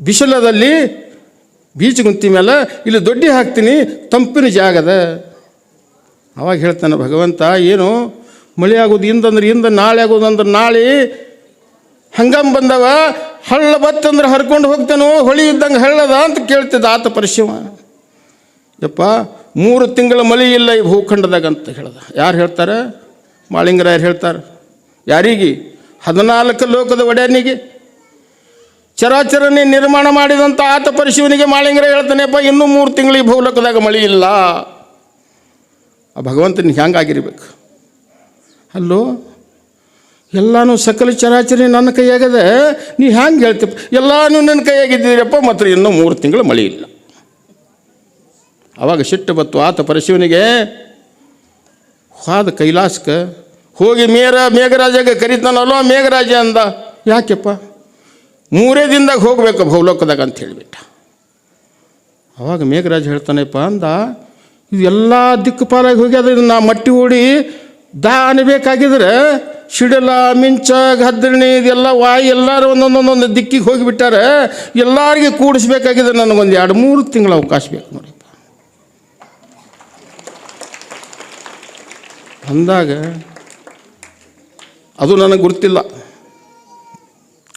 ಬಿಸಿಲದಲ್ಲಿ beach ಗುಂತಿ ಮೇಲೆ ಇಲ್ಲಿ ದೊಡ್ಡಿ ಹಾಕ್ತೀನಿ, ತಂಪಿನ ಜಾಗದ ಅವಾಗ ಹೇಳ್ತಾನೆ, ಭಗವಂತ, ಏನು ಮಳೆ ಆಗೋದು ಇಂದಂದ್ರೆ ಇಂದ, ನಾಳೆ ಆಗೋದಂದ್ರೆ ನಾಳೆ. ಹಂಗಂ ಬಂದವ, ಹಳ್ಳ ಬತ್ತಂದ್ರೆ ಹರ್ಕೊಂಡು ಹೋಗ್ತಾನೋ, ಹೊಳಿ ಇದ್ದಂಗೆ ಹಳ್ಳದ ಅಂತ ಕೇಳ್ತಿದ್ದ ಆತ ಪರಿಶಿವ. ಯಪ್ಪ, ಮೂರು ತಿಂಗಳ ಮಳೆ ಇಲ್ಲ ಈ ಭೂಖಂಡದಾಗ ಅಂತ ಹೇಳ್ದ. ಯಾರು ಹೇಳ್ತಾರೆ? ಮಾಳಿಂಗರಾಯರು ಹೇಳ್ತಾರೆ. ಯಾರಿಗೆ? ಹದಿನಾಲ್ಕು ಲೋಕದ ಒಡೆಯನಿಗೆ. ಚರಾಚರನೆ ನಿರ್ಮಾಣ ಮಾಡಿದಂಥ ಆತ ಪರಿಶಿವನಿಗೆ ಮಾಳಿಂಗರ ಹೇಳ್ತಾನೆಪ್ಪ ಇನ್ನೂ ಮೂರು ತಿಂಗಳಿಗೆ ಭೂಲೋಕದಾಗ ಮಳೆ ಇಲ್ಲ. ಆ ಭಗವಂತನಿಗೆ ಹೆಂಗಾಗಿರ್ಬೇಕು ಅಲ್ಲೋ, ಎಲ್ಲಾನು ಸಕಲ ಚರಾಚರಿ ನನ್ನ ಕೈಯಾಗದೆ. ನೀ ಹ್ಯಾಂಗೆ ಹೇಳ್ತೀಪ್ಪ ಎಲ್ಲಾನು ನನ್ನ ಕೈಯಾಗಿದ್ದೀರಪ್ಪ ಮಾತ್ರ ಇನ್ನೂ ಮೂರು ತಿಂಗಳು ಮಳೆ ಇಲ್ಲ. ಅವಾಗ ಸಿಟ್ಟು ಬತ್ತು ಆತ ಪರಶಿವನಿಗೆ, ಹಾದ ಕೈಲಾಸಕ್ಕೆ ಹೋಗಿ ಮೇರ ಮೇಘರಾಜಗೆ ಕರಿತಾನಲ್ಲೋ ಮೇಘರಾಜ ಅಂದ. ಯಾಕೆಪ್ಪ? ಮೂರೇ ದಿನದಾಗ ಹೋಗ್ಬೇಕು ಭೌಲೋಕದಾಗ ಅಂತ ಹೇಳಿಬಿಟ್ಟ. ಅವಾಗ ಮೇಘರಾಜ ಹೇಳ್ತಾನೆಪ್ಪ ಅಂದ, ಇದು ಎಲ್ಲ ದಿಕ್ಕುಪಾಲಾಗಿ ಹೋಗ್ಯದ ನಾ ಮಟ್ಟಿ ಓಡಿ ದಾನ ಅನ್ಬೇಕಾಗಿದ್ರೆ ಸಿಡಲ ಮಿಂಚ ಗದ್ದರಣಿ ಇದೆಲ್ಲ ವಾಯಿ ಎಲ್ಲರೂ ಒಂದೊಂದೊಂದೊಂದು ದಿಕ್ಕಿಗೆ ಹೋಗಿಬಿಟ್ಟಾರೆ ಎಲ್ಲರಿಗೆ ಕೂಡಿಸ್ಬೇಕಾಗಿದೆ ನನಗೊಂದು ಎರಡು ಮೂರು ತಿಂಗಳ ಅವಕಾಶ ಬೇಕು ನೋಡಿಪ್ಪ. ಅಂದಾಗ ಅದು ನನಗೆ ಗುರ್ತಿಲ್ಲ.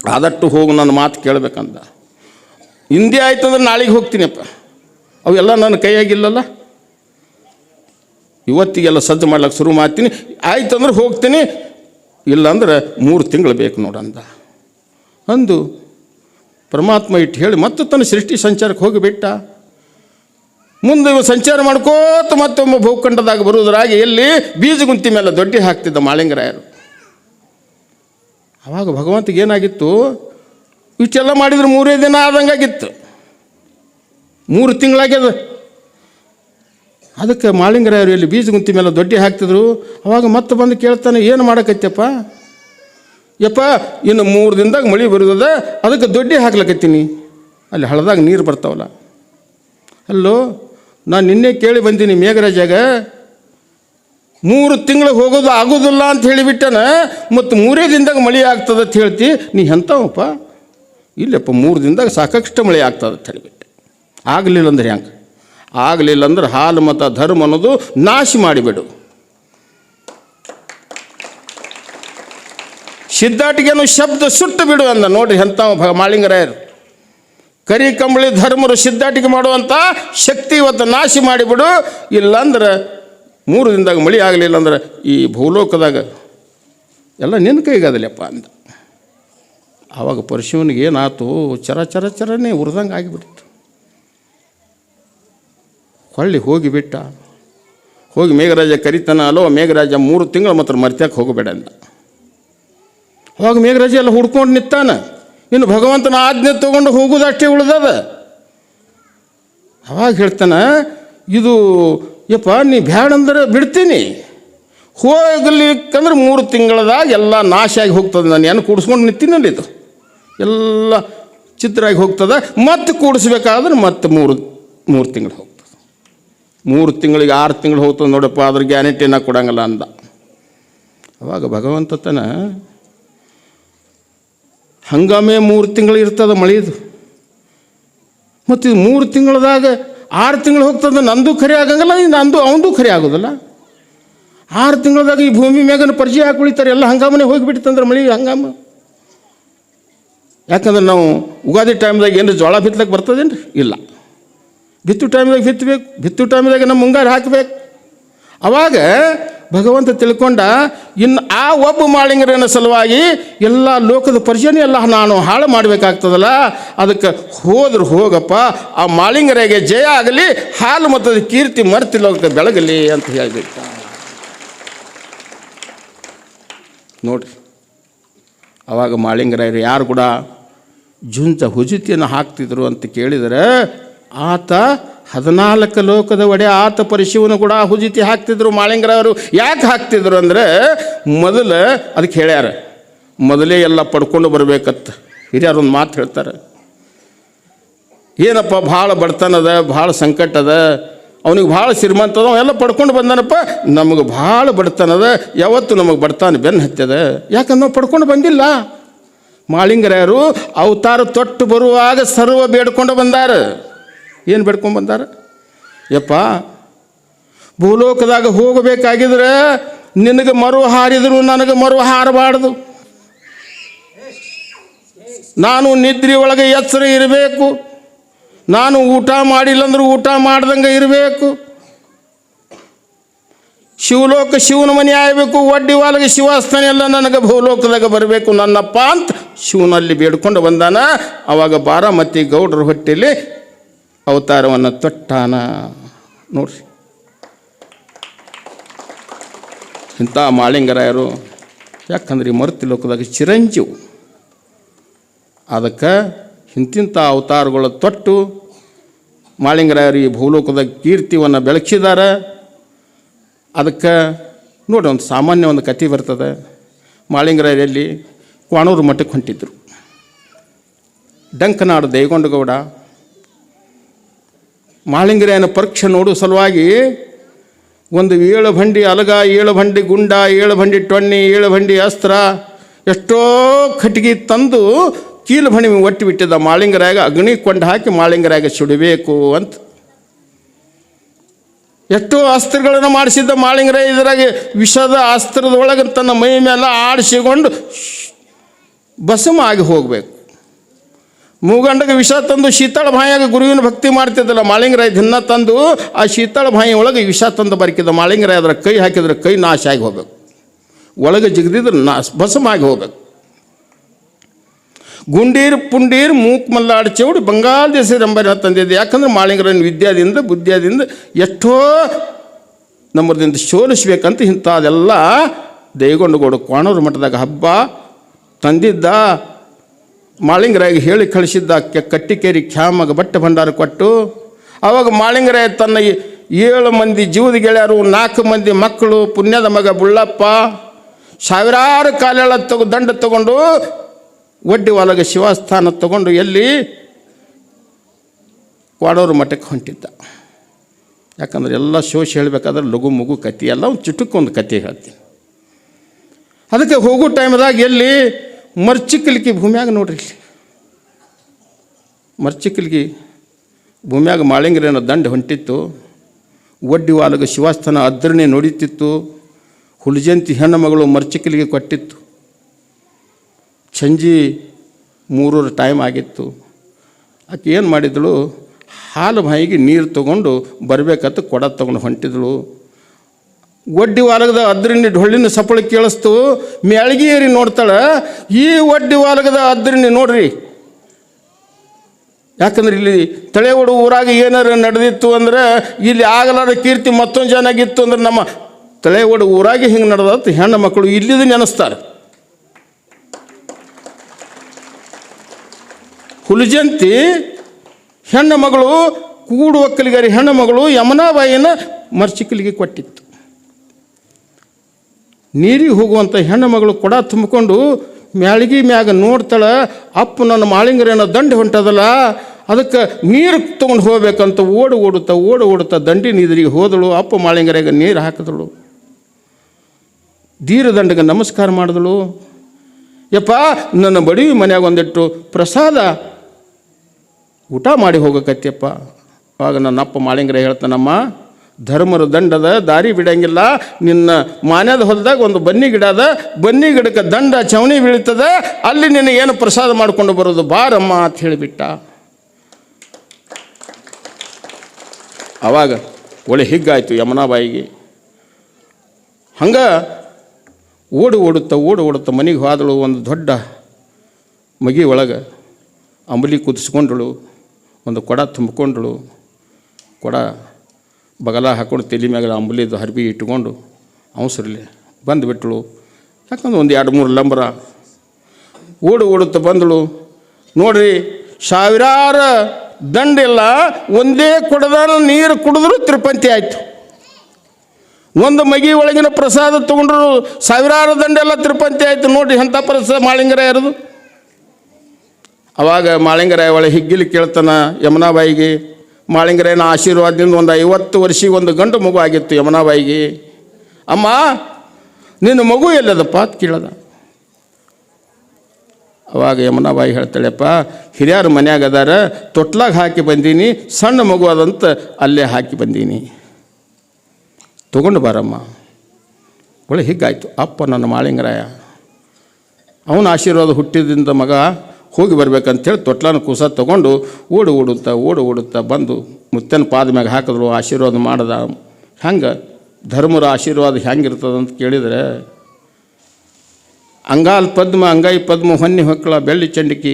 ಆದಷ್ಟು ಹೋಗಿ ನನ್ನ ಮಾತು ಕೇಳಬೇಕಂದ. ಹಿಂದೆ ಆಯ್ತು ಅಂದ್ರೆ ನಾಳೆಗೆ ಹೋಗ್ತೀನಪ್ಪ. ಅವೆಲ್ಲ ನನ್ನ ಕೈಯಾಗಿಲ್ಲಲ್ಲ? ಇವತ್ತಿಗೆಲ್ಲ ಸಜ್ಜು ಮಾಡ್ಲಿಕ್ಕೆ ಶುರು ಮಾಡ್ತೀನಿ. ಆಯ್ತು ಅಂದ್ರೆ ಹೋಗ್ತೀನಿ. ಇಲ್ಲಾಂದ್ರೆ ಮೂರು ತಿಂಗಳು ಬೇಕು ನೋಡಂದ. ಅಂದು ಪರಮಾತ್ಮ ಇಟ್ಟು ಹೇಳಿ, ಮತ್ತೆ ತನ್ನ ಸೃಷ್ಟಿ ಸಂಚಾರಕ್ಕೆ ಹೋಗಿಬಿಟ್ಟ. ಮುಂದೆ ಇವು ಸಂಚಾರ ಮಾಡ್ಕೋತ ಮತ್ತೊಮ್ಮೆ ಭೂಖಂಡದಾಗ ಬರುವುದರಾಗಿ ಎಲ್ಲಿ ಬೀಜಗುಂತಿ ಮೇಲೆ ದೊಡ್ಡಿ ಹಾಕ್ತಿದ್ದ ಮಾಳಿಂಗರಾಯರು. ಅವಾಗ ಭಗವಂತಿಗೆ ಏನಾಗಿತ್ತು? ಇಷ್ಟೆಲ್ಲ ಮಾಡಿದ್ರೆ ಮೂರೇ ದಿನ ಆದಂಗಾಗಿತ್ತು ಮೂರು ತಿಂಗಳಾಗ್ಯದ. ಅದಕ್ಕೆ ಮಾಳಿಂಗರಾಯರು ಇಲ್ಲಿ ಬೀಜ ಗುಂತಿ ಮೇಲೆ ದೊಡ್ಡಿ ಹಾಕ್ತಿದ್ರು. ಅವಾಗ ಮತ್ತೆ ಬಂದು ಕೇಳ್ತಾನೆ, ಏನು ಮಾಡಕತ್ತಪ್ಪ? ಯಪ್ಪ, ಇನ್ನು ಮೂರು ದಿನದಾಗ ಮಳೆ ಬರುದದ, ಅದಕ್ಕೆ ದೊಡ್ಡಿ ಹಾಕ್ಲಕತ್ತೀನಿ. ಅಲ್ಲಿ ಹಳದಾಗ ನೀರು ಬರ್ತಾವಲ್ಲ. ಅಲ್ಲೋ, ನಾನು ನಿನ್ನೆ ಕೇಳಿ ಬಂದೀನಿ ಮೇಘರಾಜಾಗ. ಮೂರು ತಿಂಗಳು ಹೋಗೋದು ಆಗೋದಿಲ್ಲ ಅಂತ ಹೇಳಿಬಿಟ್ಟನ, ಮತ್ತು ಮೂರೇ ದಿನದಾಗ ಮಳೆ ಆಗ್ತದೆ ಅಂತ ಹೇಳ್ತಿ, ನೀ ಎಂಥವಪ್ಪ? ಇಲ್ಲಪ್ಪ, ಮೂರು ದಿನದಾಗ ಸಾಕಷ್ಟು ಮಳೆ ಆಗ್ತದೆ ಅಂತ ಹೇಳಿಬಿಟ್ಟೆ. ಆಗಲಿಲ್ಲ ಅಂದ್ರೆ ಹೆಂಗೆ? ಆಗಲಿಲ್ಲ ಅಂದ್ರೆ ಹಾಲು ಮತ್ತು ಧರ್ಮ ಅನ್ನೋದು ನಾಶ ಮಾಡಿಬಿಡು. ಸಿದ್ಧಾಟಿಗೆನು ಶಬ್ದ ಸುಟ್ಟು ಬಿಡು ಅಂದ. ನೋಡ್ರಿ ಎಂಥವ ಮಾಳಿಂಗರಾಯರು. ಕರಿ ಕಂಬಳಿ ಧರ್ಮರು ಸಿದ್ಧಾಟಿಕೆ ಮಾಡುವಂಥ ಶಕ್ತಿ ಇವತ್ತು ನಾಶಿ ಮಾಡಿಬಿಡು. ಇಲ್ಲಾಂದ್ರೆ ಮೂರು ದಿನದಾಗ ಮಳೆ ಆಗಲಿಲ್ಲ ಅಂದ್ರೆ ಈ ಭೂಲೋಕದಾಗ ಎಲ್ಲ ನಿನ್ನ ಕೈಗಾದಲ್ಲಪ್ಪ ಅಂದ. ಆವಾಗ ಪರಶುವನಿಗೆ ಏನಾಯ್ತು? ಚರ ಚರ, ಚರನೇ ಉರಿದಂಗೆ ಆಗಿಬಿಡ್ತು ಹೊಳ್ಳಿ ಹೋಗಿಬಿಟ್ಟ ಹೋಗಿ ಮೇಘರಾಜ ಕರಿತಾನ, ಅಲೋ ಮೇಘರಾಜ, ಮೂರು ತಿಂಗಳು ಮಾತ್ರ ಮರ್ತ್ಯಾಕೆ ಹೋಗಬೇಡ ಅಂದ. ಅವಾಗ ಮೇಘರಾಜ ಎಲ್ಲ ಹುಡ್ಕೊಂಡು ನಿಂತಾನ. ಇನ್ನು ಭಗವಂತನ ಆಜ್ಞೆ ತಗೊಂಡು ಹೋಗೋದಷ್ಟೇ ಉಳ್ದದ. ಅವಾಗ ಹೇಳ್ತಾನೆ, ಇದು ಯಪ್ಪ, ನೀ ಅಂದ್ರೆ ಬಿಡ್ತೀನಿ. ಹೋಗಲಿಕ್ಕಂದ್ರೆ ಮೂರು ತಿಂಗಳದಾಗ ಎಲ್ಲ ನಾಶ ಆಗಿ ಹೋಗ್ತದೆ ನಾನು ಏನು ಕೂಡಿಸ್ಕೊಂಡು ನಿಂತಿನಲ್ಲಿ ಇದು. ಎಲ್ಲ ಚಿತ್ರ ಆಗಿ ಹೋಗ್ತದೆ. ಮತ್ತೆ ಕೂಡಿಸ್ಬೇಕಾದ್ರೆ ಮತ್ತೆ ಮೂರು ಮೂರು ತಿಂಗಳು ಹೋಗ್ತದೆ. ಮೂರು ತಿಂಗಳಿಗೆ ಆರು ತಿಂಗಳು ಹೋಗ್ತದೆ ನೋಡಪ್ಪ ಅದ್ರ ಗ್ಯಾರಂಟಿನ ಕೊಡಂಗಿಲ್ಲ ಅಂದ. ಅವಾಗ ಭಗವಂತ ತನ ಹಂಗಾಮೇ ಮೂರು ತಿಂಗಳು ಇರ್ತದೆ ಮಳೆದು. ಮತ್ತು ಮೂರು ತಿಂಗಳದಾಗ ಆರು ತಿಂಗಳು ಹೋಗ್ತದೆ, ನಂದು ಖರೆ ಆಗಂಗಿಲ್ಲ ನಂದು ಅವಂದು ಖರೆ ಆಗೋದಲ್ಲ. ಆರು ತಿಂಗಳದಾಗ ಈ ಭೂಮಿ ಮ್ಯಾಗನ ಪರಿಚಯ ಹಾಕೊಳಿತಾರೆ ಎಲ್ಲ ಹಂಗಾಮನೆ ಹೋಗಿಬಿಡ್ತಂದ್ರೆ ಮಳೆ ಹಂಗಾಮ. ಯಾಕಂದ್ರೆ ನಾವು ಉಗಾದಿ ಟೈಮ್ದಾಗ ಏನು ಜೋಳ ಬಿತ್ತಲಕ್ಕೆ ಬರ್ತದೇನ್ರಿ? ಇಲ್ಲ. ಬಿತ್ತು ಟೈಮ್ದಾಗ ಬಿತ್ತಬೇಕು ಬಿತ್ತು ಟೈಮ್ದಾಗ ನಮ್ಮ ಮುಂಗಾರು ಹಾಕಬೇಕು. ಅವಾಗ ಭಗವಂತ ತಿಳ್ಕೊಂಡ ಇನ್ನು ಆ ಒಬ್ಬ ಮಾಳಿಂಗರನ ಸಲುವಾಗಿ ಎಲ್ಲ ಲೋಕದ ಪರಿಚಯನ ಎಲ್ಲ ನಾನು ಹಾಳು ಮಾಡಬೇಕಾಗ್ತದಲ್ಲ, ಅದಕ್ಕೆ ಹೋದ್ರೆ ಹೋಗಪ್ಪ, ಆ ಮಾಳಿಂಗರಿಗೆ ಜಯ ಆಗಲಿ, ಹಾಲು ಮತ್ತು ಕೀರ್ತಿ ಮರ್ತಿಲ್ಲ, ಅದಕ್ಕೆ ಬೆಳಗಲಿ ಅಂತ ಹೇಳಿಬಿಟ್ಟ ನೋಡ್ರಿ, ಅವಾಗ ಮಾಳಿಂಗರಾಯರು ಯಾರು ಕೂಡ ಜುಂಜ ಹುಜುತಿಯನ್ನು ಹಾಕ್ತಿದ್ರು ಅಂತ ಕೇಳಿದರೆ, ಆತ ಹದಿನಾಲ್ಕು ಲೋಕದ ಒಡೆ ಆತ ಪರಿಶಿವನು ಕೂಡ ಹುಜಿತಿ ಹಾಕ್ತಿದ್ರು ಮಾಳಿಂಗರವರು. ಯಾಕೆ ಹಾಕ್ತಿದ್ರು ಅಂದರೆ ಮೊದಲು ಅದಕ್ಕೆ ಹೇಳ್ಯಾರ, ಮೊದಲೇ ಎಲ್ಲ ಪಡ್ಕೊಂಡು ಬರ್ಬೇಕತ್ತ. ಹಿರಿಯರು ಒಂದು ಮಾತು ಹೇಳ್ತಾರೆ, ಏನಪ್ಪ ಭಾಳ ಬಡತನದ ಭಾಳ ಸಂಕಟ ಅದ, ಅವನಿಗೆ ಭಾಳ ಶ್ರೀಮಂತ ಅದ ಎಲ್ಲ ಪಡ್ಕೊಂಡು ಬಂದಾನಪ್ಪ. ನಮಗೆ ಭಾಳ ಬಡತನದ ಯಾವತ್ತು ನಮಗೆ ಬಡತನ ಬೆನ್ನು ಹತ್ತದ ಯಾಕಂದ್ರೆ ನಾವು ಪಡ್ಕೊಂಡು ಬಂದಿಲ್ಲ. ಮಾಳಿಂಗರ್ಯಾರು, ಅವತಾರ ತೊಟ್ಟು ಬರುವಾಗ ಸರ್ವ ಬೇಡ್ಕೊಂಡು ಬಂದಾರ. ಏನು ಬೇಡ್ಕೊಂಬಂದಾರ ಯಪ್ಪ, ಭೂಲೋಕದಾಗ ಹೋಗಬೇಕಾಗಿದ್ರೆ ನಿನಗೆ ಮರು ಹಾರಿದ್ರು, ನನಗೆ ಮರು ಹಾರಬಾರ್ದು. ನಾನು ನಿದ್ರೆ ಒಳಗೆ ಎಚ್ಚರ ಇರಬೇಕು. ನಾನು ಊಟ ಮಾಡಿಲ್ಲ ಅಂದ್ರೆ ಊಟ ಮಾಡ್ದಂಗೆ ಇರಬೇಕು. ಶಿವಲೋಕ ಶಿವನ ಮನೆ ಆಗಬೇಕು, ಒಡ್ಡಿ ಒಳಗೆ ಶಿವಾಸ್ಥಾನ ಎಲ್ಲ ನನಗೆ ಭೂಲೋಕದಾಗ ಬರಬೇಕು. ನನ್ನಪ್ಪ ಅಂತ ಶಿವನಲ್ಲಿ ಬೇಡ್ಕೊಂಡು ಬಂದಾನ. ಅವಾಗ ಬಾರಾಮತಿ ಗೌಡ್ರ ಹೊಟ್ಟೆಯಲ್ಲಿ ಅವತಾರವನ್ನು ತೊಟ್ಟಾನ. ನೋಡ್ರಿ. ಇಂಥ ಮಾಳಿಂಗರಾಯರು ಯಾಕಂದ್ರೆ ಈ ಮರುತಿ ಲೋಕದಾಗ ಚಿರಂಜೀವು. ಅದಕ್ಕೆ ಇಂತಿಂಥ ಅವತಾರಗಳು ತೊಟ್ಟು ಮಾಳಿಂಗರಾಯರು ಈ ಭೂಲೋಕದ ಕೀರ್ತಿಯನ್ನು ಬೆಳಗಿಸಿದ್ದಾರೆ ಅದಕ್ಕೆ ನೋಡಿ ಒಂದು ಸಾಮಾನ್ಯ ಒಂದು ಕತೆ ಬರ್ತದೆ. ಮಾಳಿಂಗರಾಯರಲ್ಲಿ ಕ್ವಾಣೂರು ಮಠಕ್ಕೆ ಹೊಂಟಿದ್ದರು ಡಂಕನಾಡು ದೈಗೊಂಡಗೌಡ ಮಾಳಿಂಗರಾಯನ ಪರೀಕ್ಷೆ ನೋಡುವ ಸಲುವಾಗಿ ಒಂದು ಏಳು ಬಂಡಿ ಅಲಗ, ಏಳು ಬಂಡಿ ಗುಂಡ, ಏಳು ಬಂಡಿ ಟೊಣ್ಣಿ ಏಳು ಬಂಡಿ ಅಸ್ತ್ರ, ಎಷ್ಟೋ ಕಟ್ಟಿಗೆ ತಂದು ಕೀಲು ಬಣಿ ಒಟ್ಟು ಬಿಟ್ಟಿದ್ದ ಮಾಳಿಂಗರಾಗ, ಅಗ್ನಿ ಕೊಂಡು ಹಾಕಿ ಮಾಳಿಂಗರಾಗ ಸುಡಬೇಕು ಅಂತ. ಎಷ್ಟೋ ಅಸ್ತ್ರಗಳನ್ನು ಮಾಡಿಸಿದ್ದ ಮಾಳಿಂಗರಾಯ ಇದರಾಗೆ ವಿಷದ ಅಸ್ತ್ರದೊಳಗೆ ತನ್ನ ಮೈ ಮೇಲೆ ಆಡಿಸಿಕೊಂಡು ಬಸಮ ಆಗಿ ಹೋಗಬೇಕು. ಮೂಗಂಡಗೆ ವಿಷ ತಂದು ಶೀತಳ ಬಾಯಿಯಾಗ ಗುರುವಿನ ಭಕ್ತಿ ಮಾಡ್ತಿದ್ದಲ್ಲ ಮಾಳಿಂಗರಾಯ ದಿನ ತಂದು ಆ ಶೀತಳ ಬಾಯಿ ಒಳಗೆ ವಿಷ ತಂದು ಬರಕಿದ್ದ ಮಾಳಿಂಗರಾಯ ಅದರ ಕೈ ಹಾಕಿದ್ರೆ ಕೈ ನಾಶ ಆಗಿ ಹೋಗ್ಬೇಕು. ಒಳಗೆ ಜಿಗದಿದ್ರೆ ನಾಶ ಭಸ್ಮ ಆಗಿ ಹೋಗ್ಬೇಕು. ಗುಂಡೀರ್ ಪುಂಡೀರ್ ಮೂಕ್ ಮಲ್ಲಾಡ್ ಚೌಡಿ ಬಂಗಾಳ ದೇಶ ರಂಬರ ತಂದಿದ್ದೆ. ಯಾಕಂದ್ರೆ ಮಾಳಿಂಗರನ್ನು ವಿದ್ಯಾದಿಂದ, ಬುದ್ಧಿಯಾದಿಂದ ಎಷ್ಟೋ ನಮ್ಮದಿಂದ ಶೋಲಿಸ್ಬೇಕಂತ ಇಂಥದೆಲ್ಲ ದೈಗೊಂಡುಗೋಡು ಕೋಣೂರು ಮಠದಾಗ ಹಬ್ಬ ತಂದಿದ್ದ ಮಾಳಿಂಗರಾಯಿಗೆ ಹೇಳಿ ಕಳಿಸಿದ್ದ ಕಟ್ಟಿಕೇರಿ ಖ್ಯಾಮಗ ಬಟ್ಟೆ ಭಂಡಾರ ಕೊಟ್ಟು ಆವಾಗ ಮಾಳಿಂಗರಾಯ ತನ್ನ ಏಳು ಮಂದಿ ಜೀವದ ಗೆಳೆಯರು, ನಾಲ್ಕು ಮಂದಿ ಮಕ್ಕಳು, ಪುಣ್ಯದ ಮಗ ಬುಳ್ಳಪ್ಪ, ಸಾವಿರಾರು ಕಾಲೆಳ ತಗೊ ದಂಡ ತಗೊಂಡು ಒಡ್ಡಿ ಒಳಗೆ ಶಿವಸ್ಥಾನ ತಗೊಂಡು ಎಲ್ಲಿ ಕ್ವಾಡೋರು ಮಠಕ್ಕೆ ಹೊಂಟಿದ್ದ. ಯಾಕಂದ್ರೆ ಎಲ್ಲ ಶೋಷ ಹೇಳಬೇಕಾದ್ರೆ ಲಘು ಮಗು ಕತಿ ಎಲ್ಲ ಒಂದು ಚುಟುಕೊಂದು ಕತೆ ಹೇಳ್ತೀನಿ. ಅದಕ್ಕೆ ಹೋಗೋ ಟೈಮ್ದಾಗ ಎಲ್ಲಿ ಮರ್ಚಿಕಲಿಕಿ ಭೂಮ್ಯಾಗ ನೋಡ್ರಿ ಇಲ್ಲಿ. ಮರ್ಚಿಕಲಿಗಿ ಭೂಮ್ಯಾಗ ಅನ್ನೋ ದಂಡ ಹೊಂಟಿತ್ತು. ಒಡ್ಡಿ ವಾಲಗ ಶಿವಾಸ್ಥಾನ ಅದ್ರನೇ ನೋಡಿತಿತ್ತು ಹುಲಿಜಂತಿ ಹೆಣ್ಣು ಮಗಳು ಕೊಟ್ಟಿತ್ತು. ಸಂಜೆ ಮೂರರ ಟೈಮ್ ಆಗಿತ್ತು. ಆಕೆ ಏನು ಮಾಡಿದಳು? ಹಾಲು ಬಾಯಿಗೆ ನೀರು ತಗೊಂಡು ಬರಬೇಕಂತ ಕೊಡ ತಗೊಂಡು ಹೊಂಟಿದಳು. ಒಡ್ಡಿ ವಾಲಗದ ಅದ್ರಿನ ಡೊಳ್ಳಿನ ಸಪ್ಪಳ ಕೇಳಿಸ್ತು, ಮ್ಯಾಳ್ಗಿ ನೋಡ್ತಾಳೆ, ಈ ಒಡ್ಡಿ ವಾಲಗದ ಅದ್ರಿನ ನೋಡ್ರಿ. ಯಾಕಂದ್ರೆ ಇಲ್ಲಿ ತಳೆಗೋಡು ಊರಾಗ ಏನಾರು ನಡೆದಿತ್ತು ಅಂದ್ರೆ ಇಲ್ಲಿ ಆಗಲಾರ ಕೀರ್ತಿ ಮತ್ತೊಂದು ಚೆನ್ನಾಗಿತ್ತು ಅಂದ್ರೆ ನಮ್ಮ ತಳೆಗೋಡು ಊರಾಗೆ ಹಿಂಗೆ ನಡೆದತ್ತು ಹೆಣ್ಣು ಮಕ್ಕಳು ಇಲ್ಲಿದು ನೆನೆಸ್ತಾರೆ. ಹುಲಿಜಂತಿ ಹೆಣ್ಣು ಮಗಳು, ಕೂಡು ಒಕ್ಕಲಿಗರಿ ಹೆಣ್ಣು ಮಗಳು ಯಮುನಾಬಾಯಿನ ಮರ್ಚಿಕಲಿಗೆ ಕೊಟ್ಟಿತ್ತು. ನೀರಿಗೆ ಹೋಗುವಂಥ ಹೆಣ್ಣು ಮಗಳು ಕೊಡ ತುಂಬಿಕೊಂಡು ಮ್ಯಾಳ್ಗಿ ಮ್ಯಾಗ ನೋಡ್ತಾಳೆ, ಅಪ್ಪ ನನ್ನ ಮಾಳಿಂಗರೇನೋ ದಂಡೆ ಹೊಂಟದಲ್ಲ, ಅದಕ್ಕೆ ನೀರು ತೊಗೊಂಡು ಹೋಗ್ಬೇಕಂತ ಓಡು ಓಡುತ್ತಾ ಓಡು ಓಡುತ್ತಾ ದಂಡಿ ನೀರಿಗೆ ಹೋದಳು, ಅಪ್ಪ ಮಾಳಿಂಗರಿಗೆ ನೀರು ಹಾಕಿದಳು. ದಂಡಗೆ ನಮಸ್ಕಾರ ಮಾಡಿದಳು. ಯಪ್ಪ, ನನ್ನ ಬಡಿ ಮನೆಯಾಗ ಒಂದಿಟ್ಟು ಪ್ರಸಾದ ಊಟ ಮಾಡಿ ಹೋಗಕತ್ಯಪ್ಪ. ಆಗ ನನ್ನ ಅಪ್ಪ ಮಾಳಿಂಗರ ಹೇಳ್ತಾನಮ್ಮ ಧರ್ಮರ ದಂಡದ ದಾರಿ ಬಿಡಂಗಿಲ್ಲ. ನಿನ್ನ ಮಾನ್ಯದ ಹೊಲದಾಗ ಒಂದು ಬನ್ನಿ ಗಿಡ ಅದ. ಬನ್ನಿ ಗಿಡಕ್ಕೆ ದಂಡ ಚವಣಿ ಬೀಳ್ತದೆ. ಅಲ್ಲಿ ನಿನಗೆ ಏನು ಪ್ರಸಾದ ಮಾಡಿಕೊಂಡು ಬರೋದು ಬಾರಮ್ಮ ಅಂತ ಹೇಳಿಬಿಟ್ಟ. ಆವಾಗ ಒಳ್ಳೆ ಹಿಗ್ಗಾಯಿತು ಯಮುನಾಬಾಯಿಗೆ. ಹಂಗೆ ಓಡು ಓಡುತ್ತ ಓಡು ಓಡುತ್ತ ಮನೆಗೆ ಹೋದಳು ಒಂದು ದೊಡ್ಡ ಮಗಿ ಒಳಗೆ. ಅಂಬಲಿ ಕುದಿಸ್ಕೊಂಡಳು ಒಂದು ಕೊಡ ತುಂಬಿಕೊಂಡಳು. ಕೊಡ ಬಗಲ ಹಾಕೊಂಡು ತಲೆ ಮ್ಯಾಗ ಅಂಬಲಿದು ಹರ್ಬಿ ಇಟ್ಕೊಂಡು ಅವಸರಲ್ಲಿ ಬಂದುಬಿಟ್ಳು ಯಾಕಂದ್ರೆ ಒಂದು ಎರಡು ಮೂರು ಲಂಬರ ಓಡು ಓಡುತ್ತಾ ಬಂದಳು. ನೋಡ್ರಿ, ಸಾವಿರಾರು ದಂಡೆಲ್ಲ ಒಂದೇ ಕೊಡದ ನೀರು ಕುಡಿದ್ರು ತ್ರಿಪಂತಿ ಆಯಿತು. ಒಂದು ಮಗಿ ಒಳಗಿನ ಪ್ರಸಾದ ತಗೊಂಡ್ರು ಸಾವಿರಾರು ದಂಡೆಲ್ಲ ತ್ರಿಪಂತಿ ಆಯಿತು. ನೋಡ್ರಿ, ಎಂಥ ಪ್ರಸಾದ ಇರೋದು. ಅವಾಗ ಮಾಳಿಂಗರ ಒಳಗೆ ಹಿಗ್ಗಿಲಿ ಕೇಳ್ತಾನ ಯಮುನಾಬಾಯಿಗೆ ಮಾಳಿಂಗರಾಯನ ಆಶೀರ್ವಾದದಿಂದ ಒಂದು ಐವತ್ತು ವರ್ಷಿಗೆ ಒಂದು ಗಂಡು ಮಗು ಆಗಿತ್ತು ಯಮುನಾಬಾಯಿಗೆ. ಅಮ್ಮ, ನಿನ್ನ ಮಗು ಎಲ್ಲದಪ್ಪ ಅಂತ ಕೇಳದ. ಅವಾಗ ಯಮುನಾಬಾಯಿ ಹೇಳ್ತಾಳೆಪ್ಪ, ಹಿರಿಯರು ಮನ್ಯಾಗ ಅದಾರ, ತೊಟ್ಲಾಗ ಹಾಕಿ ಬಂದೀನಿ, ಸಣ್ಣ ಮಗು ಅದಂತ ಅಲ್ಲೇ ಹಾಕಿ ಬಂದೀನಿ. ತಗೊಂಡು ಬಾರಮ್ಮ. ಒಳ್ಳೆ ಹೀಗಾಯಿತು ಅಪ್ಪ ನನ್ನ ಮಾಳಿಂಗರಾಯ. ಅವನ ಆಶೀರ್ವಾದ ಹುಟ್ಟಿದಿಂದ ಮಗ ಹೋಗಿ ಬರ್ಬೇಕಂತೇಳಿ ತೊಟ್ಲನ ಕೂಸ ತಗೊಂಡು ಓಡು ಓಡುತ್ತಾ ಓಡು ಓಡುತ್ತಾ ಬಂದು ಮುತ್ತನ ಪಾದ ಮ್ಯಾಗ ಹಾಕಿದ್ರು, ಆಶೀರ್ವಾದ ಮಾಡ್ದ. ಹೆಂಗೆ? ಧರ್ಮರ ಆಶೀರ್ವಾದ ಹೆಂಗಿರ್ತದೆ ಅಂತ ಕೇಳಿದರೆ, ಅಂಗಾಲ್ ಪದ್ಮ, ಅಂಗೈ ಪದ್ಮ, ಹೊನ್ನಿ ಹೊಕ್ಕಳ, ಬೆಳ್ಳಿ ಚಂಡಿಕಿ,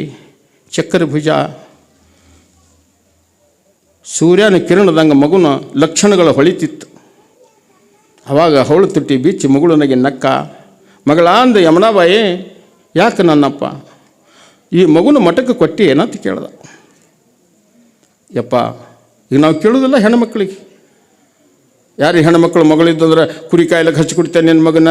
ಚಕ್ಕರ ಭುಜ, ಸೂರ್ಯನ ಕಿರಣದಂಗೆ ಮಗುನ ಲಕ್ಷಣಗಳು ಹೊಳಿತಿತ್ತು. ಅವಾಗ ಹೊಳು ತುಟ್ಟಿ ಬಿಚ್ಚಿ ಮಗುಳನಿಗೆ ನಕ್ಕ, ಮಗಳಾಂದ ಯಮುನಾಬಾಯಿ, ಯಾಕೆ ನನ್ನಪ್ಪ? ಈ ಮಗುನ ಮಠಕ್ಕೆ ಕೊಟ್ಟಿ ಏನಂತ ಕೇಳ್ದ. ಯಪ್ಪ, ಈಗ ನಾವು ಕೇಳೋದಿಲ್ಲ ಹೆಣ್ಮಕ್ಳಿಗೆ. ಯಾರು ಹೆಣ್ಮಕ್ಳು ಮಗಳಿದ್ದಂದ್ರೆ ಕುರಿ ಕಾಯಿಲಕ್ಕೆ ಹಚ್ಚಿ ಕೊಡ್ತೇನೆ ನಿನ್ನ ಮಗನ?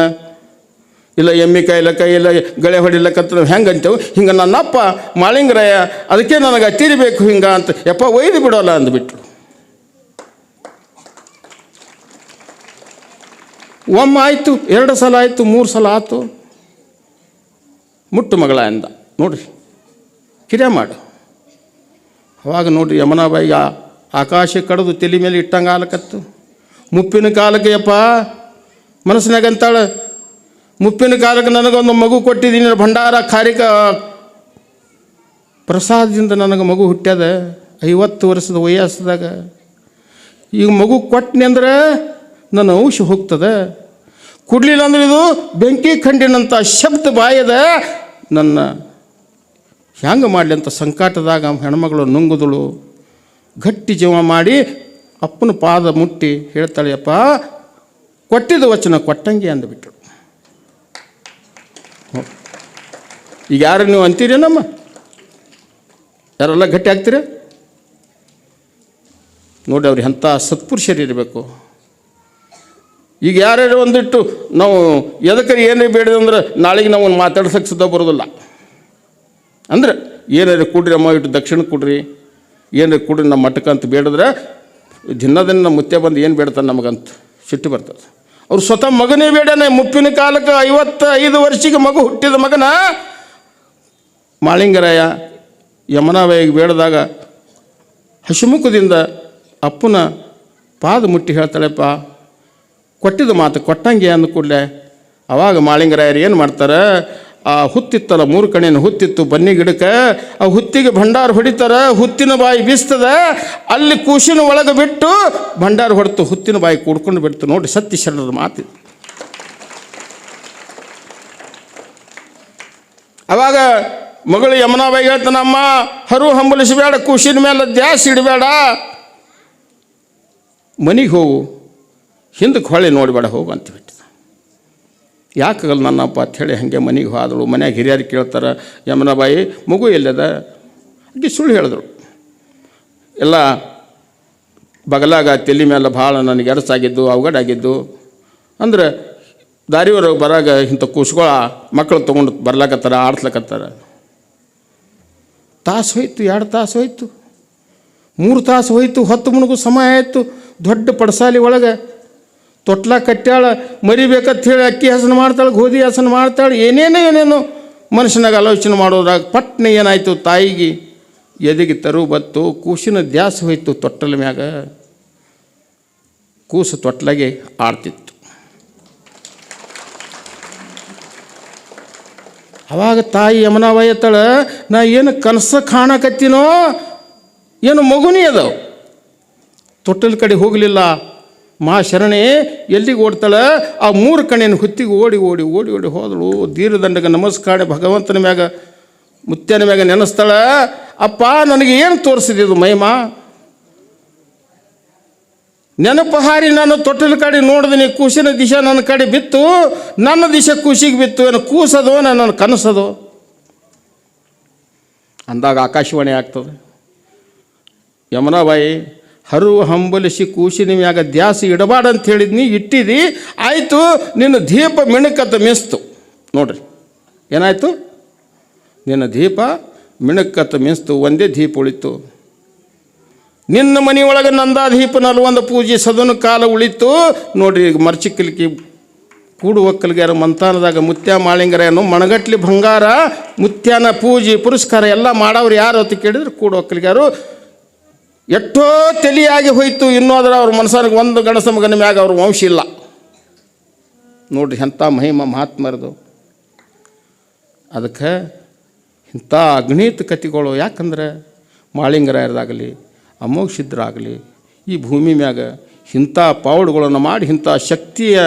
ಇಲ್ಲ ಎಮ್ಮೆ ಕಾಯ್ಲಕ್ಕ ಇಲ್ಲ ಗಳೆ ಹೊಡಿಲಕ್ಕಂತ ಹೆಂಗೆ ಅಂತೇವೆ ಹಿಂಗೆ ನನ್ನಪ್ಪ ಮಾಳಿಂಗರಾಯ, ಅದಕ್ಕೆ ನನಗೆ ತೀರಿಬೇಕು ಹಿಂಗೆ ಅಂತ ಯಪ್ಪ ಒಯ್ದು ಬಿಡೋಲ್ಲ ಅಂದ್ಬಿಟ್ರು. ಒಮ್ಮೆ ಆಯಿತು, ಎರಡು ಸಲ ಆಯಿತು, ಮೂರು ಸಲ ಆಯಿತು ಮುಟ್ಟು ಮಗಳ ಅಂದ ನೋಡ್ರಿ. ಕಿರ್ಯ ಮಾಡು. ಅವಾಗ ನೋಡ್ರಿ ಯಮುನಾಬಾಯಿ ಆಕಾಶ ಕಡಿದು ತಲೆ ಮೇಲೆ ಇಟ್ಟಂಗೆ ಆಲಕತ್ತು ಮುಪ್ಪಿನ ಕಾಲಕ್ಕೆ ಯಪ್ಪ, ಮನಸ್ಸಿನಾಗ ಅಂತಾಳೆ, ಮುಪ್ಪಿನ ಕಾಲಕ್ಕೆ ನನಗೊಂದು ಮಗು ಕೊಟ್ಟಿದ್ದೀನಿ ಭಂಡಾರ ಕಾರಿಕ ಪ್ರಸಾದದಿಂದ ನನಗೆ ಮಗು ಹುಟ್ಟ್ಯದ ಐವತ್ತು ವರ್ಷದ ವಯಸ್ಸದಾಗ. ಈಗ ಮಗು ಕೊಟ್ಟನಿ ಅಂದ್ರೆ ನನ್ನ ಔಷ ಹೋಗ್ತದೆ. ಕುಡ್ಲಿಲ್ಲ ಅಂದ್ರೆ ಇದು ಬೆಂಕಿ ಖಂಡಿನಂಥ ಶಬ್ದ ಬಾಯದ ನನ್ನ ಹ್ಯಾಂಗೆ ಮಾಡಲಿ ಅಂತ ಸಂಕಟದಾಗ ಹೆಣ್ಮಗಳು ನುಂಗುದಳು. ಗಟ್ಟಿ ಜೀವ ಮಾಡಿ ಅಪ್ಪನ ಪಾದ ಮುಟ್ಟಿ ಹೇಳ್ತಾಳೆಯಪ್ಪ ಕೊಟ್ಟಿದ್ದ ವಚನ ಕೊಟ್ಟಂಗೆ ಅಂದುಬಿಟ್ರು. ನೋಡು. ಈಗ ಯಾರು ನೀವು ಅಂತೀರಿ ನಮ್ಮ? ಯಾರೆಲ್ಲ ಗಟ್ಟಿ ಆಗ್ತೀರಿ? ನೋಡಿ ಅವ್ರು ಎಂಥ ಸತ್ಪುರುಷರು ಇರಬೇಕು. ಈಗ ಯಾರ್ಯಾರು ಒಂದಿಟ್ಟು ನಾವು ಎದಕ್ಕೆ ಏನೇ ಬೇಡದಂದ್ರೆ ನಾಳೆಗೆ ನಾವು ಮಾತಾಡ್ಸಕ್ಕೆ ಸುದ್ದ ಬರೋದಿಲ್ಲ. ಅಂದ್ರೆ ಏನಾರು ಕೊಡ್ರಿ ಅಮ್ಮ, ಇಟ್ಟು ದಕ್ಷಿಣ ಕೊಡ್ರಿ. ಏನಾರು ಕೊಡ್ರಿ ನಮ್ಮ ಮಠಕ್ಕೆ ಅಂತ ಬೇಡಿದ್ರೆ ದಿನ ನಮ್ಮ ಮುತ್ತೆ ಬಂದು ಏನು ಬೇಡ್ತಾನೆ ನಮಗಂತ? ಸಿಟ್ಟು ಬರ್ತದೆ. ಅವ್ರು ಸ್ವತಃ ಮಗನೇ ಬೇಡನೆ, ಮುಪ್ಪಿನ ಕಾಲಕ್ಕೆ ಐವತ್ತೈದು ವರ್ಷಕ್ಕೆ ಮಗು ಹುಟ್ಟಿದ ಮಗನ ಮಾಳಿಂಗರಾಯ ಯಮನಾಬಾಯಿಗೆ ಬೇಡದಾಗ ಹಸಿಮುಖದಿಂದ ಅಪ್ಪನ ಪಾದ ಮುಟ್ಟಿ ಹೇಳ್ತಾಳೆಪ್ಪ ಕೊಟ್ಟಿದ ಮಾತು ಕೊಟ್ಟಂಗೆ ಅಂದ ಕೂಡಲೇ. ಅವಾಗ ಮಾಳಿಂಗರಾಯರು ಏನು ಮಾಡ್ತಾರೆ? ಆ ಹುತ್ತಿತ್ತಲ್ಲ, ಮೂರು ಕಣಿನ ಹುತ್ತಿತ್ತು, ಬನ್ನಿ ಗಿಡಕ್ಕೆ. ಆ ಹುತ್ತಿಗೆ ಭಂಡಾರ ಹೊಡಿತಾರ, ಹುತ್ತಿನ ಬಾಯಿ ಬೀಸ್ತದ. ಅಲ್ಲಿ ಕೂಸಿನ ಒಳಗೆ ಬಿಟ್ಟು ಭಂಡಾರ ಹೊಡೆತು, ಹುತ್ತಿನ ಬಾಯಿ ಕೂಡ್ಕೊಂಡು ಬಿಡ್ತು. ನೋಡಿ ಸತ್ಯ ಶರಣರ ಮಾತು ಅವಾಗ ಮಗಳು ಯಮುನಾಬಾಯಿ ಹೇಳ್ತಾನಮ್ಮ ಹರು ಹಂಬಲಿಸಬೇಡ ಕೂಸಿನ ಮೇಲೆ ದ್ಯಾಸ್ ಇಡಬೇಡ. ಮನೆಗೆ ಹೋಗು, ಹಿಂದಕ್ಕೆ ಹೊಳೆ ನೋಡಬೇಡ, ಹೋಗು, ಅಂತ ಬಿಟ್ಟಿದ ಯಾಕಾಗಲ್ಲ ನನ್ನಪ್ಪ ಅಂಥೇಳಿ ಹಾಗೆ ಮನೆಗೆ ಹೋದಳು. ಮನ್ಯಾಗ ಹಿರಿಯರು ಕೇಳ್ತಾರೆ, ಯಮುನಾಬಾಯಿ, ಮಗು ಎಲ್ಲದ? ಅಕ್ಕಿ ಸುಳ್ಳು ಹೇಳಿದ್ರು. ಎಲ್ಲ ಬಗಲಾಗ ತಲೆ ಮೇಲೆ ಭಾಳ ನನಗೆ ಎರಸಾಗಿದ್ದು ಅವಗಡಾಗಿದ್ದು ಅಂದ್ರೆ ದಾರಿವರೆಗೆ ಬರಾಗ ಇಂಥ ಕೂಸುಗಳ ಮಕ್ಕಳು ತೊಗೊಂಡು ಬರ್ಲಾಕತ್ತಾರ, ಆಡ್ಸ್ಲಕತ್ತಾರ. ತಾಸು ಹೋಯ್ತು, ಎರಡು ತಾಸು ಹೋಯ್ತು. ಮೂರು ತಾಸು ಹೋಯ್ತು, ಹೊತ್ತು ಮುಣಗು ಸಮಯ ಆಯಿತು. ದೊಡ್ಡ ಪಡಸಾಲಿ ಒಳಗೆ ತೊಟ್ಲ ಕಟ್ಟ್ಯಾಳ ಮರಿಬೇಕಂತ ಹೇಳಿ ಅಕ್ಕಿ ಹಸನ ಮಾಡ್ತಾಳೆ, ಗೋಧಿ ಹಸನ ಮಾಡ್ತಾಳೆ, ಏನೇನೋ ಏನೇನೋ ಮನುಷ್ಯನಾಗ ಆಲೋಚನೆ ಮಾಡೋದಾಗ ಪಟ್ನೆ ಏನಾಯಿತು ತಾಯಿಗೆ? ಎದೆಗೆ ತರು ಬತ್ತು, ಕೂಸಿನ ದ್ಯಾಸ ಹೋಯ್ತು ತೊಟ್ಟಲ ಮ್ಯಾಗ. ಕೂಸು ತೊಟ್ಲಾಗೆ ಆಡ್ತಿತ್ತು. ಅವಾಗ ತಾಯಿ ಯಮನ ವಯತ್ತಳ ನಾ ಏನು ಕನಸ ಕಾಣಕತ್ತೀನೋ, ಏನು ಮಗುನಿ ಅದಾವ. ತೊಟ್ಟಲ ಕಡೆ ಹೋಗಲಿಲ್ಲ ಮಾ ಶರಣೆ, ಎಲ್ಲಿಗೆ ಓಡ್ತಾಳೆ? ಆ ಮೂರು ಕಣ್ಣಿನ ಹುತ್ತಿಗೆ ಓಡಿ ಓಡಿ ಓಡಿ ಓಡಿ ಹೋದಳು. ದೀರ್ಘದಂಡಗ ನಮಸ್ಕಾರ, ಭಗವಂತನ ಮ್ಯಾಗ, ಮುತ್ಯನ ಮ್ಯಾಗ ನೆನೆಸ್ತಾಳ. ಅಪ್ಪ, ನನಗೆ ಏನು ತೋರಿಸಿದೆ ಇದು ಮಹಿಮಾ? ನೆನಪು ಹಾರಿ ನಾನು ತೊಟ್ಟಿನ ಕಡೆ ನೋಡಿದಿನಿ, ಕೂಸಿನ ದಿಶೆ ನನ್ನ ಕಡೆ ಬಿತ್ತು. ನನ್ನ ದಿಶೆ ಕೂಸಿಗೆ ಬಿತ್ತು. ಏನು ಕೂಸದೋ, ನನ್ನ ಕನಸದೋ? ಅಂದಾಗ ಆಕಾಶವಾಣಿ ಆಗ್ತದೆ. ಯಮುನಾಬಾಯಿ ಹರು ಹಂಬಲಿಸಿ ಕೂಸಿನ ಮ್ಯಾಗ ದ್ಯಾಸ ಇಡಬಾರ್ದಂತ ಹೇಳಿದ್ನಿ ಇಟ್ಟಿದಿ, ಆಯಿತು, ನಿನ್ನ ದೀಪ ಮಿಣಕತ್ತ ಮಿಸ್ತು ನೋಡ್ರಿ, ಏನಾಯಿತು? ನಿನ್ನ ದೀಪ ಮಿಣಕತ್ತ ಮಿಸ್ತು ಒಂದೇ ದೀಪ ಉಳಿತು ನಿನ್ನ ಮನೆಯೊಳಗೆ ನಂದಾದೀಪ ನಲ್ವೊಂದು ಪೂಜೆ ಸದನ ಕಾಲ ಉಳಿತು ನೋಡ್ರಿ, ಈಗ ಮರ್ಚಿಕ್ಕಲಿಕ್ಕೆ ಕೂಡು ಒಕ್ಕಲಿಗಾರ ಮಂತಾನದಾಗ ಮುತ್ಯ ಮಾಳಿಂಗರೇನು ಮಣಗಟ್ಲಿ ಬಂಗಾರ ಮುತ್ಯಾನ ಪೂಜೆ ಪುರಸ್ಕಾರ ಎಲ್ಲ ಮಾಡೋರು ಯಾರು ಅಂತ ಕೇಳಿದ್ರು ಕೂಡು ಒಕ್ಕಲಿಗಾರು ಎಷ್ಟೋ ತಲಿಯಾಗಿ ಹೋಯಿತು, ಇನ್ನೂ ಅದರ ಅವ್ರ ಮನಸ್ಸಾನಿಗೆ ಒಂದು ಗಣಸ ಮಗನ ಮ್ಯಾಗ ಅವ್ರ ವಂಶ ಇಲ್ಲ. ನೋಡ್ರಿ ಎಂಥ ಮಹಿಮ ಮಹಾತ್ಮರದು. ಅದಕ್ಕೆ ಇಂಥ ಅಗ್ನೀತ ಕತಿಗಳು ಯಾಕಂದ್ರೆ ಮಾಳಿಂಗರಾಯರದಾಗಲಿ ಆಗಲಿ ಈ ಭೂಮಿ ಮ್ಯಾಗ ಇಂಥ ಪಾವಡುಗಳನ್ನು ಮಾಡಿ, ಇಂಥ ಶಕ್ತಿಯ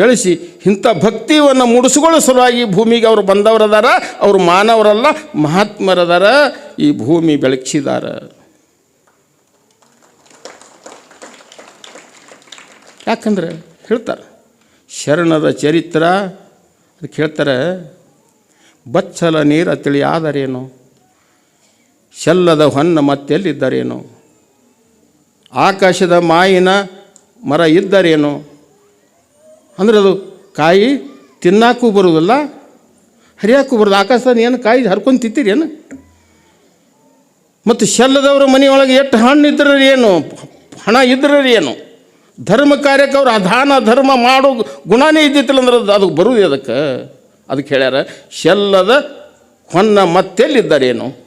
ಬೆಳೆಸಿ, ಇಂಥ ಭಕ್ತಿಯನ್ನು ಮೂಡಿಸ್ಕೊಳ್ಳೋ ಸಲುವಾಗಿ ಭೂಮಿಗೆ ಅವರು ಬಂದವರದಾರ, ಅವರು ಮಾನವರಲ್ಲ, ಮಹಾತ್ಮರದಾರ, ಈ ಭೂಮಿ ಬೆಳಗಿಸಿದಾರ. ಯಾಕಂದ್ರೆ ಹೇಳ್ತಾರೆ, ಶರಣದ ಚರಿತ್ರ ಅದಕ್ಕೆ ಹೇಳ್ತಾರೆ ಬಚ್ಚಲ ನೀರ ತಿಳಿಯಾದರೇನು ಶಲ್ಲದ ಹೊನ್ನ ಮತ್ತೆಲ್ಲಿದ್ದರೇನು ಆಕಾಶದ ಮಾಯಿನ ಮರ ಇದ್ದರೇನು? ಅಂದ್ರೆ ಅದು ಕಾಯಿ ತಿನ್ನಾಕೂ ಬರುವುದಲ್ಲ, ಹರಿಯಾಕೂ ಬರೋದು ಆಕಾಶದ ಏನು ಕಾಯಿ ಹರ್ಕೊಂಡು ಏನು ಮತ್ತು ಶಲ್ಲದವ್ರ ಮನೆಯೊಳಗೆ ಎಷ್ಟು ಹಣ್ಣು ಇದ್ರೆ ಏನು? ಹಣ ಇದ್ರೇನು ಏನು? ಧರ್ಮ ಕಾರ್ಯಕ್ಕೆ ಅವ್ರು ಅಧಾನ ಧರ್ಮ ಮಾಡೋ ಗುಣನೇ ಇದ್ದಿತ್ತಿಲ್ಲ ಅಂದ್ರೆ ಅದು ಬರುವುದು ಅದಕ್ಕೆ? ಅದಕ್ಕೆ ಹೇಳ್ಯಾರ, ಶೆಲ್ಲದ ಹೊನ್ನ ಮತ್ತೆಲ್ಲಿದ್ದಾರೇನು?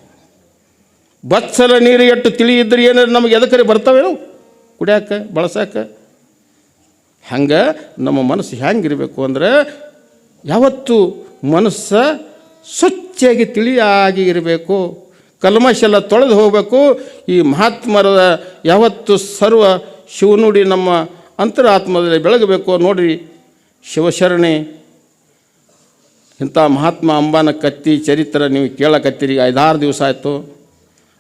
ಬತ್ಸಲ ನೀರು ಎಷ್ಟು ತಿಳಿ ಇದ್ರೆ ಏನಾರು ನಮಗೆ ಎದಕ್ಕರೆ ಬರ್ತಾವೇನು? ಕುಡ್ಯಾಕ, ಬಳಸಾಕ? ಹಂಗೆ ನಮ್ಮ ಮನಸ್ಸು ಹೆಂಗಿರಬೇಕು ಅಂದ್ರೆ ಯಾವತ್ತು ಮನಸ್ಸು ಸ್ವಚ್ಛಾಗಿ ತಿಳಿಯಾಗಿ ಇರಬೇಕು. ಕಲ್ಮಶೆಲ್ಲ ತೊಳೆದು ಹೋಗಬೇಕು. ಈ ಮಹಾತ್ಮರ ಯಾವತ್ತು ಸರ್ವ ಶಿವನುಡಿ ನಮ್ಮ ಅಂತರಾತ್ಮದಲ್ಲಿ ಬೆಳಗಬೇಕು ನೋಡ್ರಿ ಶಿವಶರಣೆ. ಇಂಥ ಮಹಾತ್ಮ ಅಂಬಾನ ಕತ್ತಿ ಚರಿತ್ರೆ ನೀವು ಕೇಳಕತ್ತೀರಿ, ಐದಾರು ದಿವಸ ಆಯಿತು.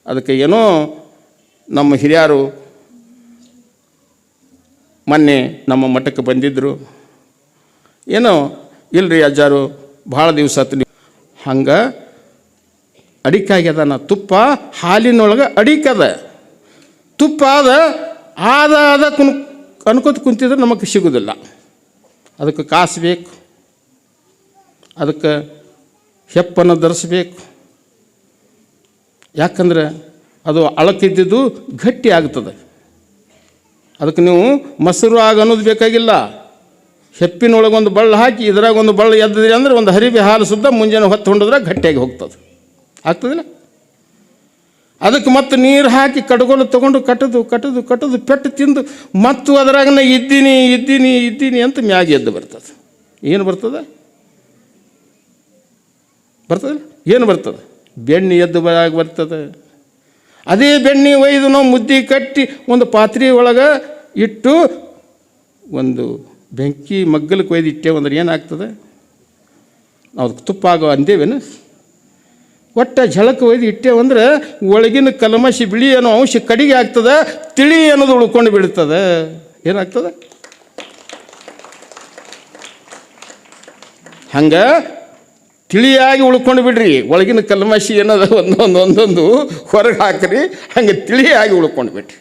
ಅದಕ್ಕೆ ಏನೋ ನಮ್ಮ ಹಿರಿಯರು ಮೊನ್ನೆ ನಮ್ಮ ಮಠಕ್ಕೆ ಬಂದಿದ್ದರು ಏನೋ, ಇಲ್ರಿ ಅಜ್ಜಾರು, ಭಾಳ ದಿವಸ ಆತು ನೀವು. ಹಂಗೆ ಅಡಿಕಾಗ್ಯದ ನಾ ತುಪ್ಪ ಹಾಲಿನೊಳಗೆ ಅಡಿಕದ. ತುಪ್ಪ ಅದ ಆದ ಆದ ಕುನ್, ಅನ್ಕೋತ ಕುಂತಿದ್ರೆ ನಮಗೆ ಸಿಗೋದಿಲ್ಲ. ಅದಕ್ಕೆ ಕಾಸು ಬೇಕು. ಅದಕ್ಕೆ ಹೆಪ್ಪನ್ನು ಧರಿಸ್ಬೇಕು. ಯಾಕಂದ್ರೆ ಅದು ಅಳಕಿದ್ದಿದ್ದು ಗಟ್ಟಿ ಆಗ್ತದೆ. ಅದಕ್ಕೆ ನೀವು ಮೊಸರು ಆಗ ಅನ್ನೋದು ಬೇಕಾಗಿಲ್ಲ. ಹೆಪ್ಪಿನೊಳಗೆ ಒಂದು ಬಳ್ಳ ಹಾಕಿ, ಇದ್ರಾಗ ಒಂದು ಬಳ್ಳ ಎದ್ದಿದ್ರಿ ಅಂದ್ರೆ ಒಂದು ಹರಿವೆ ಹಾಲು ಸುದ್ದ ಮುಂಜಾನೆ ಹೊತ್ತು ಹೊಂಡಿದ್ರೆ ಗಟ್ಟಿಯಾಗಿ ಹೋಗ್ತದೆ. ಆಗ್ತದಿಲ್ಲ? ಅದಕ್ಕೆ ಮತ್ತೆ ನೀರು ಹಾಕಿ ಕಡುಗೋಲು ತಗೊಂಡು ಕಟ್ಟದು ಕಟ್ಟದು ಕಟ್ಟದು, ಪೆಟ್ಟು ತಿಂದು ಮತ್ತು ಅದರಾಗನ ಇದ್ದೀನಿ ಇದ್ದೀನಿ ಇದ್ದೀನಿ ಅಂತ ಮ್ಯಾಗ ಎದ್ದು ಬರ್ತದೆ. ಏನು ಬರ್ತದೆ? ಬರ್ತದೆ? ಏನು ಬರ್ತದೆ? ಬೆಣ್ಣೆ ಎದ್ದು ಬರಾಗ ಬರ್ತದೆ. ಅದೇ ಬೆಣ್ಣೆ ಒಯ್ದು ನಾವು ಮುದ್ದೆ ಕಟ್ಟಿ ಒಂದು ಪಾತ್ರೆ ಒಳಗೆ ಇಟ್ಟು ಒಂದು ಬೆಂಕಿ ಮಗ್ಗಲಕ್ಕೆ ಒಯ್ದು ಇಟ್ಟೇವಂದ್ರೆ ಏನಾಗ್ತದೆ? ನಾವು ತುಪ್ಪ ಆಗೋ ಅಂದೇವೇನು? ಒಟ್ಟ ಝಳಕ ಒಯ್ದು ಇಟ್ಟೇವಂದ್ರೆ ಒಳಗಿನ ಕಲ್ಮಶಿ ಬಿಳಿ ಅನ್ನೋ ಅಂಶ ಕಡಿಗೆ ಆಗ್ತದೆ, ತಿಳಿ ಅನ್ನೋದು ಉಳ್ಕೊಂಡು ಬಿಡ್ತದೆ ಏನಾಗ್ತದೆ? ಹಂಗೆ ತಿಳಿಯಾಗಿ ಉಳ್ಕೊಂಡು ಬಿಡ್ರಿ. ಒಳಗಿನ ಕಲ್ಮಶಿ ಏನದ ಒಂದೊಂದು ಒಂದೊಂದು ಹೊರಗೆ ಹಾಕ್ರಿ, ಹಂಗೆ ತಿಳಿಯಾಗಿ ಉಳ್ಕೊಂಡು ಬಿಡ್ರಿ.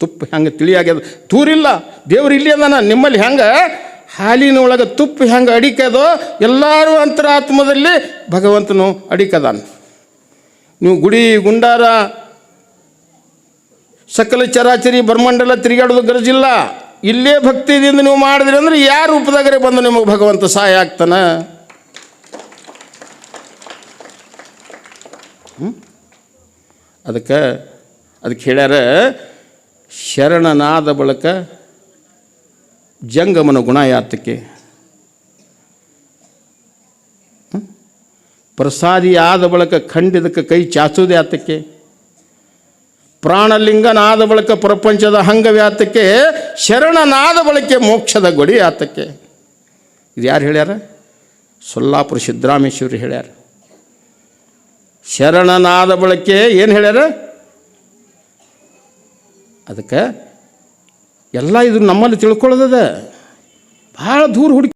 ತುಪ್ಪ ಹಂಗೆ ತಿಳಿಯಾಗ್ಯದ ತೂರಿಲ್ಲ ದೇವ್ರು ಇಲ್ಲಿ ಅದಾನ ನಿಮ್ಮಲ್ಲಿ ಹೆಂಗೆ ಹಾಲಿನ ಒಳಗೆ ತುಪ್ಪ ಹೆಂಗೆ ಅಡಿಕದೋ ಎಲ್ಲರೂ ಅಂತರಾತ್ಮದಲ್ಲಿ ಭಗವಂತನು ಅಡಿಕದಾನ. ನೀವು ಗುಡಿ ಗುಂಡಾರ, ಸಕಲ ಚರಾಚರಿ ಬರ್ಮಂಡಲ ತಿರುಗಾಡೋದು ಗರಜಿಲ್ಲ. ಇಲ್ಲೇ ಭಕ್ತಿದಿಂದ ನೀವು ಮಾಡಿದ್ರಿ ಅಂದ್ರೆ ಯಾರ ರೂಪದಾಗರೆ ಬಂದು ನಿಮಗೆ ಭಗವಂತ ಸಹಾಯ ಆಗ್ತಾನೆ? ಅದಕ್ಕೆ ಅದಕ್ಕೆ ಹೇಳ್ಯಾರ, ಶರಣನಾದ ಬಳಕ ಜಂಗಮನ ಗುಣ ಯಾತಕ್ಕೆ ಹ್ಮ್? ಪ್ರಸಾದಿ ಆದ ಬಳಕ ಖಂಡಿದಕ್ಕೆ ಕೈ ಚಾಚೋದು ಯಾತಕ್ಕೆ ಪ್ರಾಣಲಿಂಗನಾದ ಬಳಕ ಪ್ರಪಂಚದ ಹಂಗವ್ಯಾತಕ್ಕೆ, ಶರಣನಾದ ಬಳಕೆ ಮೋಕ್ಷದ ಗೊಡಿ ಆತಕ್ಕೆ. ಇದು ಯಾರು ಹೇಳ್ಯಾರ? ಸೊಲ್ಲಾಪುರ ಸಿದ್ದರಾಮೇಶ್ವರಿ ಹೇಳ್ಯಾರ. ಶರಣನಾದ ಬಳಕೆ ಏನು ಹೇಳ್ಯಾರ? ಅದಕ್ಕೆ ಎಲ್ಲ ಇದು ನಮ್ಮಲ್ಲಿ ತಿಳ್ಕೊಳ್ಳೋದದ. ಭಾಳ ದೂರ ಹುಡುಕಿ